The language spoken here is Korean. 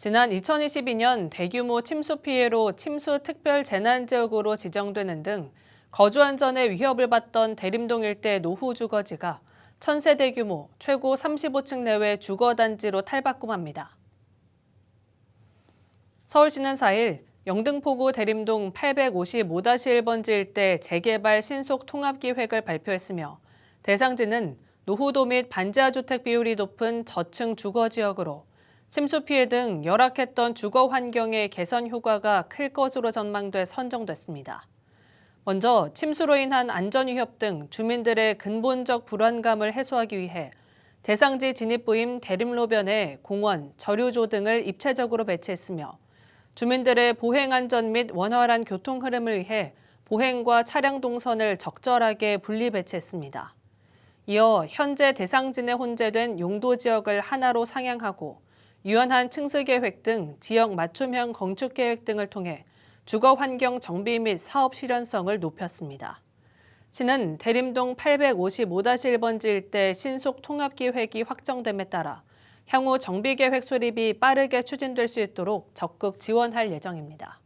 지난 2022년 대규모 침수 피해로 침수 특별 재난 지역으로 지정되는 등 거주 안전에 위협을 받던 대림동 일대 노후 주거지가 천세대 규모 최고 35층 내외 주거 단지로 탈바꿈합니다. 서울시는 4일 영등포구 대림동 855-1번지 일대 재개발 신속 통합 기획을 발표했으며 대상지는 노후도 및 반지하 주택 비율이 높은 저층 주거 지역으로 침수 피해 등 열악했던 주거 환경의 개선 효과가 클 것으로 전망돼 선정됐습니다. 먼저 침수로 인한 안전 위협 등 주민들의 근본적 불안감을 해소하기 위해 대상지 진입부임 대림로변에 공원, 저류조 등을 입체적으로 배치했으며 주민들의 보행 안전 및 원활한 교통 흐름을 위해 보행과 차량 동선을 적절하게 분리 배치했습니다. 이어 현재 대상진에 혼재된 용도 지역을 하나로 상향하고 유연한 층수 계획 등 지역 맞춤형 건축 계획 등을 통해 주거 환경 정비 및 사업 실현성을 높였습니다. 시는 대림동 855-1번지 일대 신속 통합 기획이 확정됨에 따라 향후 정비 계획 수립이 빠르게 추진될 수 있도록 적극 지원할 예정입니다.